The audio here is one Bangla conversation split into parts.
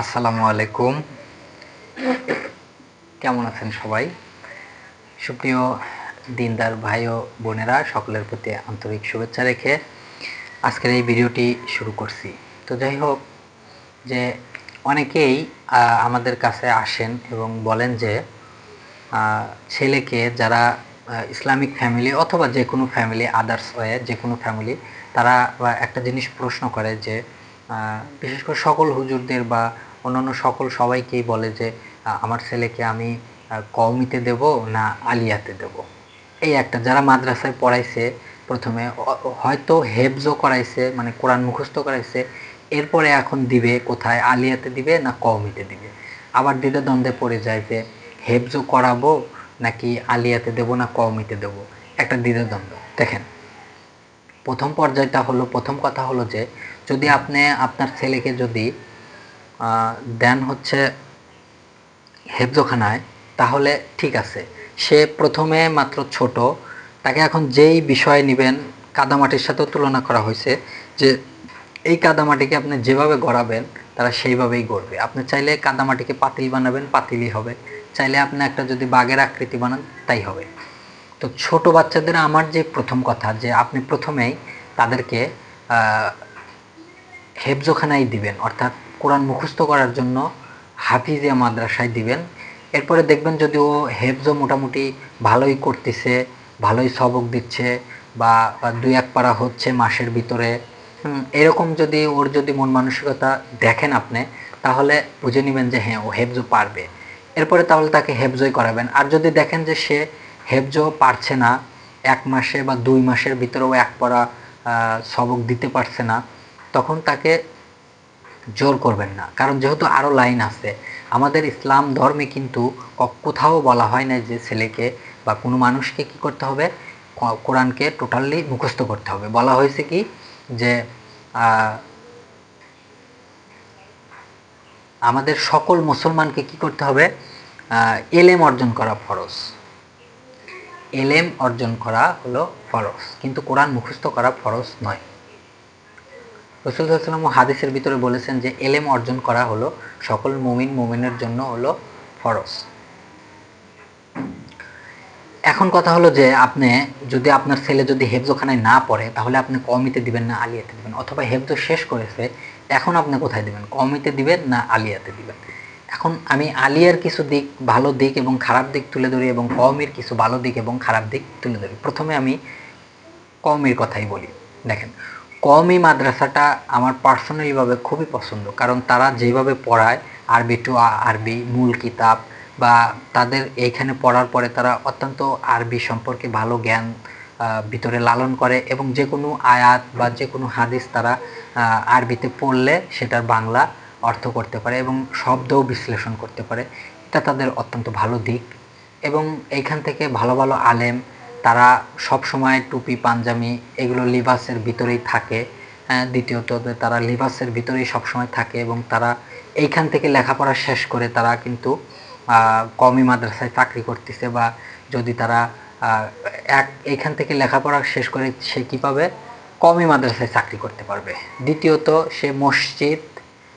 আসসালামু আলাইকুম। কেমন আছেন সবাই? সুপ্রিয় দিনদার ভাই ও বোনেরা, সকলের প্রতি আন্তরিক শুভেচ্ছা রেখে আজকের এই ভিডিওটি শুরু করছি। তো যাই হোক, যে অনেকেই আমাদের কাছে আসেন এবং বলেন যে ছেলেকে যারা ইসলামিক ফ্যামিলি অথবা যে কোনো ফ্যামিলি, আদার্স হয়ে যে কোনো ফ্যামিলি, তারা একটা জিনিস প্রশ্ন করে যে বিশেষ করে সকল হুজুরদের বা অন্যান্য সকল সবাইকেই বলে যে আমার ছেলেকে আমি কওমিতে দেব না আলিয়াতে দেব। এই একটা, যারা মাদ্রাসায় পড়াইছে, প্রথমে হয়তো হেফজও করাইছে মানে কোরআন মুখস্থ করাইছে, এরপরে এখন দিবে কোথায়, আলিয়াতে দিবে না কওমিতে দিবে? আবার দ্বিধা দ্বন্দ্বে পড়ে যায় যে, হেফজও করাবো নাকি আলিয়াতে দেব না কওমিতে দেব? একটা দ্বিধা দ্বন্দ্ব দেখেন প্রথম পর্যায়টা হলো, প্রথম কথা হলো যে, যদি আপনি আপনার ছেলেকে যদি দেন হচ্ছে হেফজোখানায়, তাহলে ঠিক আছে। সে প্রথমে মাত্র ছোট, তাকে এখন যেই বিষয় নেবেন, কাদামাটির সাথেও তুলনা করা হয়েছে যে, এই কাদামাটিকে আপনি যেভাবে গড়াবেন, তারা সেইভাবেই গড়বে। আপনি চাইলে কাদামাটিকে পাতিল বানাবেন, পাতিলই হবে। চাইলে আপনি একটা যদি বাঘের আকৃতি বানান, তাই হবে। তো ছোট বাচ্চাদের আমার যে প্রথম কথা, যে আপনি প্রথমেই তাদেরকে হেফজোখানায় দিবেন, অর্থাৎ কোরআন মুখস্থ করার জন্য হাফিজিয়া মাদ্রাসায় দিবেন। এরপরে দেখবেন যদি ও হেফজো মোটামুটি ভালোই করতেছে, ভালোই সবক দিচ্ছে বা বা দুই এক পারা হচ্ছে মাসের ভিতরে এরকম যদি ওর যদি মন মানসিকতা দেখেন আপনি, তাহলে বুঝে নেবেন যে হ্যাঁ ও হেফজো পারবে। এরপরে তাহলে তাকে হেফজোই করাবেন। আর যদি দেখেন যে সে হেফজো পারছে না, এক মাসে বা দুই মাসের ভিতরেও এক পড়া সবক দিতে পারছে না, তখন তাকে জোর করবেন না। কারণ যেহেতু আরও লাইন আছে, আমাদের ইসলাম ধর্মে কিন্তু কোথাও বলা হয় না যে ছেলেকে বা কোনো মানুষকে কি করতে হবে কোরআনকে টোটালি মুখস্থ করতে হবে। বলা হয়েছে কি যে আমাদের সকল মুসলমানকে কি করতে হবে এলেম অর্জন করা ফরজ। এলেম অর্জন করা হলো ফরজ, কিন্তু কোরআন মুখস্থ করা ফরজ নয়। রসুল হাদিসের ভিতরে বলেছেন যে, এলেম অর্জন করা হলো সকল মুমিন মুমিনের জন্য হলো ফরজ। এখন কথা হলো যে, আপনি যদি আপনার ছেলে যদি হেফজোখানায় না পড়ে, তাহলে আপনি কমিতে দিবেন না আলিয়াতে দিবেন, অথবা হেফজো শেষ করেছে, এখন আপনি কোথায় দিবেন? কমিতে দিবেন না আলিয়াতে দিবেন? এখন আমি আলিয়ার কিছু দিক, ভালো দিক এবং খারাপ দিক তুলে ধরি এবং কমির কিছু ভালো দিক এবং খারাপ দিক তুলে ধরি। প্রথমে আমি কওমির কথাই বলি। দেখেন, কওমি মাদ্রাসাটা আমার পার্সোনালিভাবে খুবই পছন্দ, কারণ তারা যেভাবে পড়ায়, আরবি টু আরবি মূল কিতাব বা তাদের এইখানে পড়ার পরে তারা অত্যন্ত আরবি সম্পর্কে ভালো জ্ঞান ভিতরে লালন করে এবং যে কোনো আয়াত বা যে কোনো হাদিস তারা আরবিতে পড়লে সেটার বাংলা অর্থ করতে পারে এবং শব্দও বিশ্লেষণ করতে পারে। এটা তাদের অত্যন্ত ভালো দিক এবং এইখান থেকে ভালো ভালো আলেম তারা সব সময় টুপি পাঞ্জামি এগুলো লিবাসের ভিতরেই থাকে। হ্যাঁ, দ্বিতীয়ত তারা লিবাসের ভিতরেই সবসময় থাকে এবং তারা এইখান থেকে লেখাপড়া শেষ করে তারা কিন্তু কওমি মাদ্রাসায় চাকরি করতেছে বা যদি তারা এক এইখান থেকে লেখাপড়া শেষ করে সে কী পাবে? কওমি মাদ্রাসায় চাকরি করতে পারবে। দ্বিতীয়ত সে মসজিদ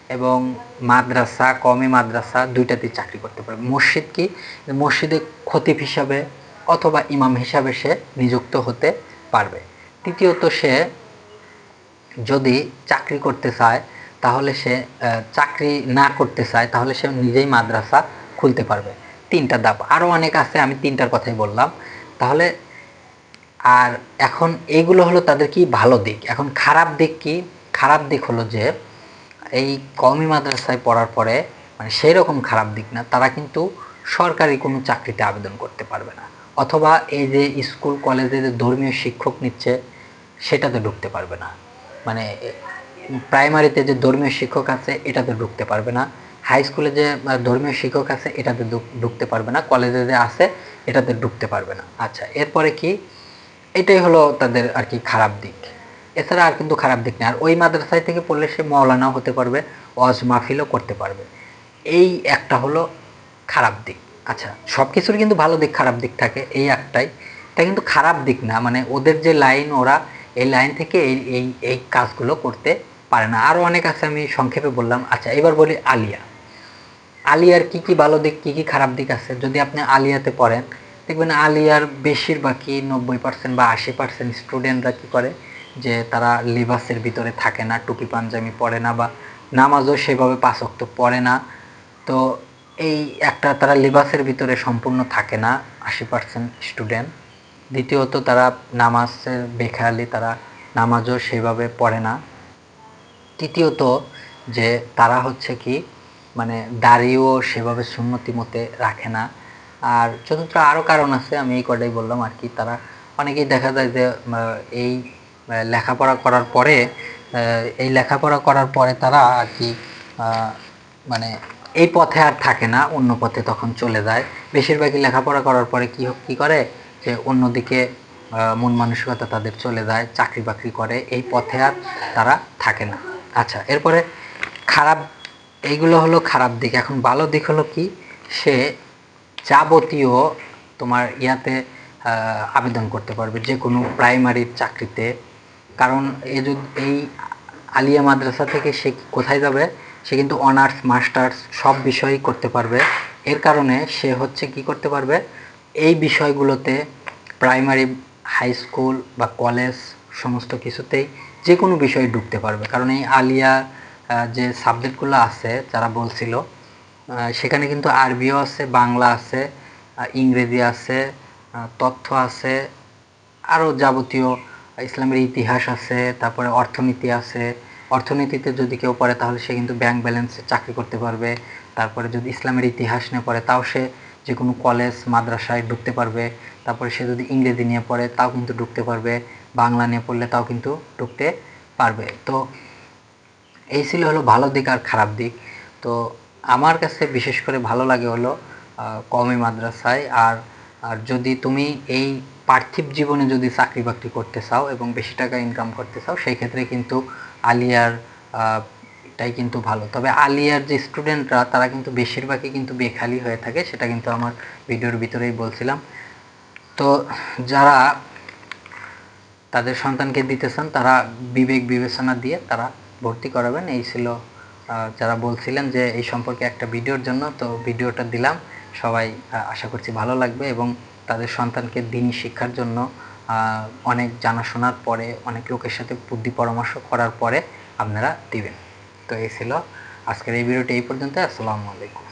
এবং মাদ্রাসা কমে মাদ্রাসা দুইটাতেই চাকরি করতে পারবে মসজিদ কি? মসজিদে খতিব হিসাবে অথবা ইমাম হিসাবে সে নিযুক্ত হতে পারবে। তৃতীয়ত সে যদি চাকরি করতে চায়, তাহলে সে চাকরি না করতে চায়, তাহলে সে নিজেই মাদ্রাসা খুলতে পারবে। তিনটা ধাপ। আরও অনেক আছে, আমি তিনটার কথাই বললাম। তাহলে আর এখন এইগুলো হলো তাদের কি ভালো দিক? এখন খারাপ দিক কি? খারাপ দিক হলো যে এই কওমি মাদ্রাসায় পড়ার পরে মানে সেই রকম খারাপ দিক না, তারা কিন্তু সরকারি কোনো চাকরিতে আবেদন করতে পারবে না। অথবা এই যে স্কুল, কলেজে যে ধর্মীয় শিক্ষক নিচ্ছে, সেটাতে ঢুকতে পারবে না। মানে প্রাইমারিতে যে ধর্মীয় শিক্ষক আছে, এটাতে ঢুকতে পারবে না। হাই স্কুলে যে ধর্মীয় শিক্ষক আছে, এটাতে ঢুকতে পারবে না। কলেজে যে আছে, এটাতে ঢুকতে পারবে না। আচ্ছা এরপরে কি? এটাই হলো তাদের আর কি খারাপ দিক। এছাড়া আর কিন্তু খারাপ দিক নেই। আর ওই মাদ্রাসায় থেকে পড়লে সে মৌলানাও হতে পারবে, ওয়াজ মাহফিলও করতে পারবে। এই একটা হলো খারাপ দিক। আচ্ছা সব কিছুর কিন্তু ভালো দিক, খারাপ দিক থাকে, এই একটাই। এটা কিন্তু খারাপ দিক না মানে ওদের যে লাইন, ওরা এই লাইন থেকে এই এই এই কাজগুলো করতে পারে না। আরও অনেক আছে, আমি সংক্ষেপে বললাম। আচ্ছা এবার বলি আলিয়া। আলিয়ার কি কি ভালো দিক, কি কি খারাপ দিক আছে? যদি আপনি আলিয়াতে পড়েন, দেখবেন আলিয়ার বেশিরভাগই নব্বই পার্সেন্ট বা আশি পার্সেন্ট স্টুডেন্টরা কী করে? যে তারা লিবাসের ভিতরে থাকে না, টুপি পাঞ্জামি পরে না বা নামাজও সেভাবে পাঁচক্ত পড়ে না। তো এই একটা তারা লিবাসের ভিতরে সম্পূর্ণ থাকে না, আশি পার্সেন্ট স্টুডেন্ট। দ্বিতীয়ত তারা নামাজের বেখেয়ালি তারা নামাজও সেভাবে পড়ে না। তৃতীয়ত যে তারা হচ্ছে কি মানে দাড়িও সেভাবে সুন্নতি মতে রাখে না। আর চতুর্থ আরও কারণ আছে, আমি এই কটাই বললাম আর কি। তারা অনেকেই দেখা যায় যে এই লেখাপড়া করার পরে এই লেখাপড়া করার পরে তারা আর কি মানে এই পথে আর থাকে না, অন্য পথে তখন চলে যায়। বেশিরভাগই লেখাপড়া করার পরে কি কি করে? যে অন্যদিকে মন মানসিকতা তাদের চলে যায়, চাকরি বাকরি করে, এই পথে আর তারা থাকে না। আচ্ছা এরপরে খারাপ, এইগুলো হলো খারাপ দিক। এখন ভালো দিক হলো কি? সে যাবতীয় তোমার ইয়াতে আবেদন করতে পারবে। যে কোনো প্রাইমারির চাকরিতে কারণ এ যদি এই আলিয়া মাদ্রাসা থেকে সে কোথায় যাবে? সে কিন্তু অনার্স, মাস্টার্স সব বিষয়ই করতে পারবে। এর কারণে সে হচ্ছে কি করতে পারবে? এই বিষয়গুলোতে প্রাইমারি, হাই স্কুল বা কলেজ সমস্ত কিছুতেই যে কোনো বিষয়ে ঢুকতে পারবে। কারণ এই আলিয়া যে সাবজেক্টগুলো আছে, যারা বলছিল সেখানে কিন্তু আরবিও আছে, বাংলা আছে ইংরেজি আছে তথ্য আছে, আরও যাবতীয় ইসলামের ইতিহাস আছে, তারপরে অর্থনীতি আছে। অর্থনীতিতে যদি কেউ পড়ে, তাহলে সে কিন্তু ব্যাংক ব্যালেন্সে চাকরি করতে পারবে। তারপরে যদি ইসলামের ইতিহাস নিয়ে পড়ে, তাও সে যে কোনো কলেজ মাদ্রাসায় ঢুকতে পারবে। তারপরে সে যদি ইংরেজি নিয়ে পড়ে, তাও কিন্তু ঢুকতে পারবে। বাংলা নিয়ে পড়লে তাও কিন্তু ঢুকতে পারবে। তো এই ছিল হলো ভালো দিক আর খারাপ দিক। তো আমার কাছে বিশেষ করে ভালো লাগে হলো কওমি মাদ্রাসায়। আর আর যদি তুমি এই পার্থিব জীবনে যদি চাকরি বাকরি করতে চাও এবং বেশি টাকা ইনকাম করতে চাও, সেই ক্ষেত্রে কিন্তু আলিয়ার এটাই কিন্তু ভালো। তবে আলিয়ার যে স্টুডেন্টরা তারা কিন্তু বেশিরভাগই কিন্তু বেখালি হয়ে থাকে, সেটা কিন্তু আমার ভিডিওর ভিতরেই বলছিলাম। তো যারা তাদের সন্তানকে দিতে চান, তারা বিবেক বিবেচনা দিয়ে তারা ভর্তি করাবেন। এই ছিল যারা বলছিলেন যে এই সম্পর্কে একটা ভিডিওর জন্য, তো ভিডিওটা দিলাম। সবাই আশা করছি ভালো লাগবে এবং তাদের সন্তানকে দিনই শিক্ষার জন্য অনেক জানাশোনার পরে, অনেক লোকের সাথে বুদ্ধি পরামর্শ করার পরে আপনারা দিবেন। তো এই ছিল আজকের এই ভিডিওটি এই পর্যন্ত আসসালামু আলাইকুম।